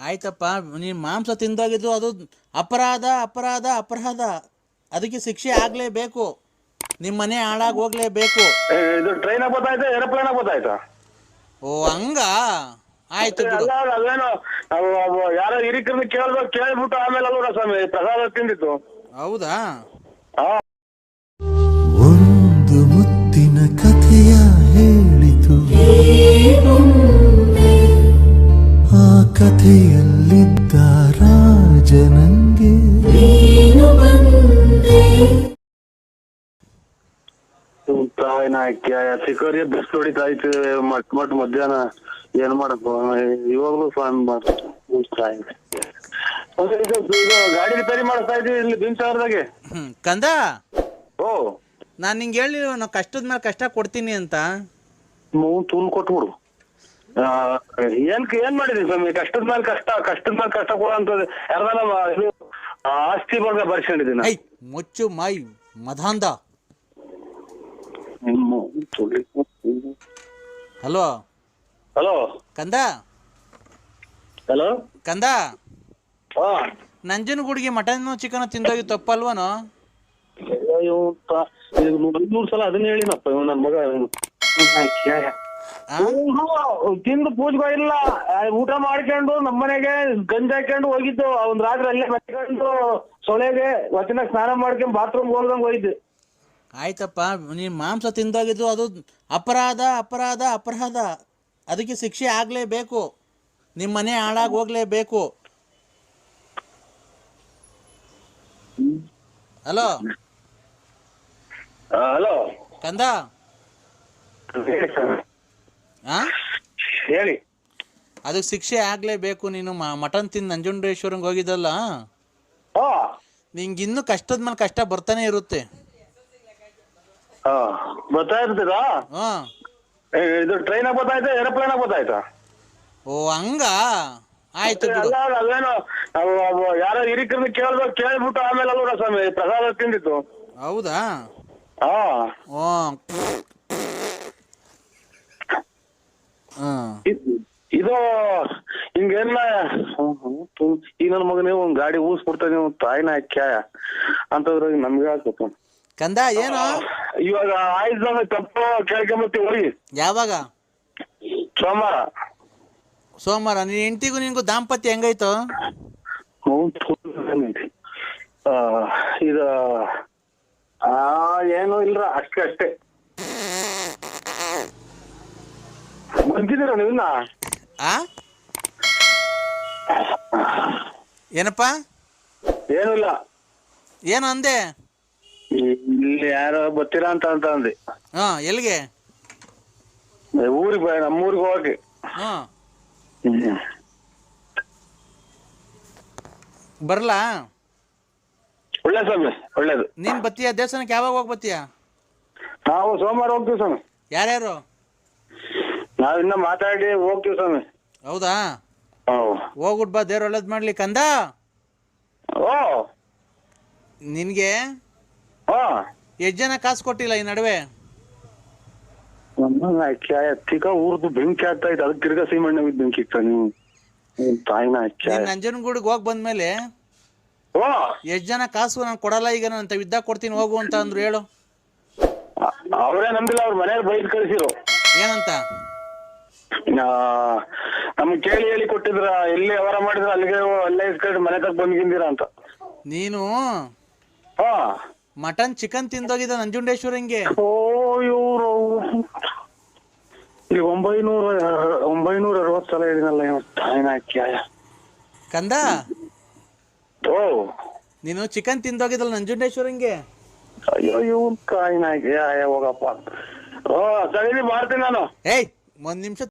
ಆಯ್ತಪ್ಪ ನೀನು ಮಾಂಸ ತಿಂದಾಗಿದ್ದು ಅದು ಅಪರಾಧ ಅಪರಾಧ ಅಪರಾಧ. ಅದಕ್ಕೆ ಶಿಕ್ಷೆ ಆಗಲೇಬೇಕು. ನಿಮ್ಮ ಮನೆ ಹಾಳಾಗಿ ಹೋಗ್ಲೇಬೇಕು. ಏ, ಇದು ಟ್ರೈನ್ ಗೊತ್ತಾಯ್ತಾ ಏರೋಪ್ಲೇನ್ ಗೊತ್ತಾಯ್ತಾ ಓ ಹಂಗ? ಆಯ್ತು ಬಿಡು. ಅಲ್ಲ ಅಲ್ಲ, ಅದೇನೋ ಅವು ಅವು ಯಾರೋ ಹಿರಿಕರನ್ನ ಕೇಳ್ಬೇಕು ಕೇಳ್ಬಿಟ್ಟು ಆಮೇಲೆ ಅಲ್ವರ ಸ್ವಾಮಿ ಪ್ರಸಾದ ತಿಂದಿತ್ತು ಹೌದಾ? ಕಥೆಯಲ್ಲಿದ್ದ ರಾಜನಂಗೆ. ತಾಯಿನ ಸಿಕ್ಕರಿಗೆ ಬೆಸ್ಟ್ ಹೊಡಿತಾ ಇತ್ತು ಮಟ್ ಮಟ್ ಮಧ್ಯಾಹ್ನ ಏನ್ ಮಾಡಪ್ಪ? ಇವಾಗ್ಲೂ ಫೋನ್ ಗಾಡಿ ರಿಪೇರಿ ಮಾಡಿಸ್ತಾ ಇದ್ದೀವಿ ಇಲ್ಲಿ ಬಿನ್ ಹ್ಞೂ ಕಂದ? ಓ. ನಾನು ನಿಂಗೆ ಹೇಳಿ ನಾವು ಕಷ್ಟದ ಮೇಲೆ ಕಷ್ಟ ಕೊಡ್ತೀನಿ ಅಂತ. ಮೂವ್ ತೂಲ್ ಕೊಟ್ಬಿಡು. ಏನ್ ಏನ್ ಮಾಡಿದೀನಿ ಸ್ವಾಮಿ ಕಷ್ಟದ ಮೇಲೆ ಕಷ್ಟ ಕಷ್ಟದ ಮೇಲೆ ಕಷ್ಟ ಕೊಡುವಂತದ್ದು ಯಾರ್ದಾನ ಇದು ಆಸ್ತಿ ಬಗ್ಗೆ ಬರ್ಸ್ಕೊಂಡಿದ್ದೀನಿ ಐ ಮುಚ್ಚು ಮೈ ಮಧಾಂಧ ಹಲೋ ಹಲೋ ಕಂದ ಹಲೋ ಕಂದ ನಂಜನಗೂಡಿಗೆ ಮಟನ್ ಚಿಕನ್ ತಿಂದೋಗಿ ತಪ್ಪಲ್ವನು ಅಯ್ಯೋ ನೂರು ಸಲ ಅದನ್ನ ಹೇಳಿನಪ್ಪ ನನ್ ಮಗ ತಿಂದು ಪೂಜೆಗೂ ಇಲ್ಲ. ಊಟ ಮಾಡ್ಕೊಂಡು ನಮ್ಮನೆಗೆ ಗಂಜಿ ಹಾಕೊಂಡು ಹೋಗಿದ್ದು. ಒಂದ್ ರಾತ್ರಿ ಅಲ್ಲೇ ಮತ್ಕೊಂಡು ಸೊಳೆಗೆ ವಚನ ಸ್ನಾನ ಮಾಡ್ಕೊಂಡು ಬಾತ್ರೂಮ್ ಹೋಗ್ದಂಗ್ ಹೋಯ್ತು. ಆಯ್ತಪ್ಪ ನೀನ್ ಮಾಂಸ ತಿಂದಾಗಿದ್ದು ಅದು ಅಪರಾಧ ಅಪರಾಧ ಅಪರಾಧ. ಅದಕ್ಕೆ ಶಿಕ್ಷೆ ಆಗ್ಲೇಬೇಕು. ನಿಮ್ ಮನೆ ಹಾಳಾಗಿ ಹೋಗ್ಲೇಬೇಕು. ಹಲೋ? ಹಲೋ. ಕಂದ? ಆ? ಹೇಳಿ. ಅದಕ್ಕೆ ಶಿಕ್ಷೆ ಆಗ್ಲೇಬೇಕು ನೀನು. ಮ- ಮಟನ್ ತಿಂದು ನಂಜುಂಡೇಶ್ವರಂಗೆ ಹೋಗಿದ್ದಲ್ಲ? ಹಾ. ನಿಂಗೆ ಇನ್ನೂ ಕಷ್ಟದ ಮೇಲೆ ಕಷ್ಟ ಬರ್ತಾನೆ ಇರುತ್ತೆ. ಹಾ. ಬರ್ತಾ ಇರ್ತದಾ ಹಾಂ. ಏ, ಇದು ಟ್ರೈನ್ ಗೊತ್ತಾಯ್ತಾ ಏರೋಪ್ಲೇನ್ ಗೊತ್ತಾಯ್ತಾ ಓ ಹಂಗ? ಆಯ್ತು ಬಿಡು. ಅಲ್ಲ ಅಲ್ಲ, ಅದೇನೋ ಅವು ಯಾರೋ ಹಿರಿಕರನ್ನ ಕೇಳ್ಬೇಕು ಕೇಳ್ಬಿಟ್ಟು ಆಮೇಲೆ ಸ್ವಾಮಿ ಪ್ರಸಾದ ತಿಂದಿತ್ತು ಹೌದಾ? ಹಾ. ಓ ಹಾಂ ಇದ್- ಹಿಂಗೇನ ಈ ನನ್ನ ಮಗನೇ ಒಂದ್ ಗಾಡಿ ಊಸ್ಬಿಡ್ತಾನೆ ನೀವು ತಾಯಿನ ಕ್ಯಾಯ ಅಂತಂದ್ರೆ ನಮ್ಗೆ ಹಾಕ್ಬೇಕು ಕಂದ ಏನು? ಇವಾಗ ಆಯ್ತು ತಪ್ಪು ಕೇಳ್ಕೊಂಬತ್ತೀವಿ ಹೋಗಿ. ಯಾವಾಗ? ಸೋಮವಾರ. ಸೋಮವಾರ. ನೀನ್ ಹೆಂಡತಿಗೂ ನಿನಗೂ ದಾಂಪತ್ಯ ಹೆಂಗಾಯ್ತು ಇದು ಆ ಏನು ಇಲ್ರ ಅಷ್ಟೇ ಅಷ್ಟೇ. ಬಂದಿದ್ದೀರ ನೀವನ್ನ ಆ? ಏನಪ್ಪ? ಏನೂ ಇಲ್ಲ ಏನು ಅಂದೆ? ಇಲ್ಲಿ ಯಾರೋ ಬರ್ತೀರಾ ಅಂತ ಅಂತ ಅಂದೆ. ಹಾ ಎಲ್ಲಿಗೆ? ಊರಿಗೆ ನಮ್ಮ ಊರಿಗೆ ಹೋಗಿ. ಹಾ. ಬರಲಾ? ಒಳ್ಳೆ ಸ್ವಾಮಿ ಒಳ್ಳೇದು. ನೀನ್ ಬತ್ತೀಯ ದೇವಸ್ಥಾನಕ್ಕೆ ಯಾವಾಗ ಹೋಗಿ ಬತ್ತೀಯ ನಾವು ಸೋಮವಾರ ಹೋಗ್ತೀವಿ ಸ್ವಾಮಿ. ಯಾರ್ಯಾರು? ನಾವ್ ಇನ್ನ ಮಾತಾಡಿ ಹೋಗ್ತೀವಿ ಸ್ವಾಮಿ. ಹೌದಾ? ಹೌ. ಹೋಗ್ಬಿಟ್ಟು ಬಾ ದೇವ್ರ ಒಳ್ಳೇದ್ ಮಾಡಲಿ ಕಂದ? ಓ ನಿನಗೆ? ಹಾ. ಎಷ್ಟು ಜನ ಕಾಸು ಕೊಟ್ಟಿಲ್ಲ ಈ ನಡುವೆ? ತಿಕ್ಕ ಊರ್ದು ಬೆಂಕಿ ಆಗ್ತಾ ಇತ್ತು ಅದಕ್ಕೆ ತಿರ್ಗಾ ಸೀಮಣ್ಣ ಬೆಂಕಿ ಇತ್ತ ನೀವು. ತಾಯಿನ ನೀನು ನಂಜನಗೂಡಿಗೆ ಹೋಗಿ ಬಂದ್ಮೇಲೆ ಓ ಎಷ್ಟ್ ಜನ ಕಾಸು ನಾನು ಕೊಡಲ್ಲ ಈಗ ನಾನು ಅಂತ ಇದ್ದಾಗ ಕೊಡ್ತೀನಿ ಹೋಗು ಅಂತ ಅಂದ್ರು ಹೇಳು. ಅವರೇ ನಂಬಿಲ್ಲ ಅವ್ರ ಮನೇಲಿ ಬೈದ್ ಕಳ್ಸಿರು. ಏನಂತ? ನಮ್ಗೆ ಕೇಳಿ ಹೇಳಿ ಕೊಟ್ಟಿದ್ರ ಎಲ್ಲಿ ವ್ಯವಹಾರ ಮಾಡಿದ್ರ ಅಲ್ಲಿಗೆ ಅಲ್ಲೇ ಇಸ್ಕೊಂಡು ಮನೆ ತಗ ಬಂದ್ಗಿಂದಿರ ಅಂತ. ನೀನು? ಹಾ. ಮಟನ್ ಚಿಕನ್ ತಿಂದೋಗಿದ್ದ ನಂಜುಂಡೇಶ್ವರಂಗೆ ಓ ಇವ್ರು. ಇಲ್ಲಿ ಒಂಬೈನೂರ ಒಂಬೈನೂರ ಅರವತ್ತು ಸಲ ಹೇಳಿನಲ್ಲ ಇವ ತಾಯಿನ ಅಕ್ಕಿಯ ಕಂದ? ಓ. ನೀನು ಚಿಕನ್ ತಿಂದೋಗಿದ್ದಲ್ಲ ನಂಜುಂಡೇಶ್ವರಂಗೆ ಅಯ್ಯೋ ಇವ್ನ್ ಕಾಯಿನ ಹೋಗಪ್ಪ. ಓ ಸರಿ ಮಾಡ್ತೀನಿ ನಾನು. ಏಯ್ ಒಂದ್ ನಿಮಿಷ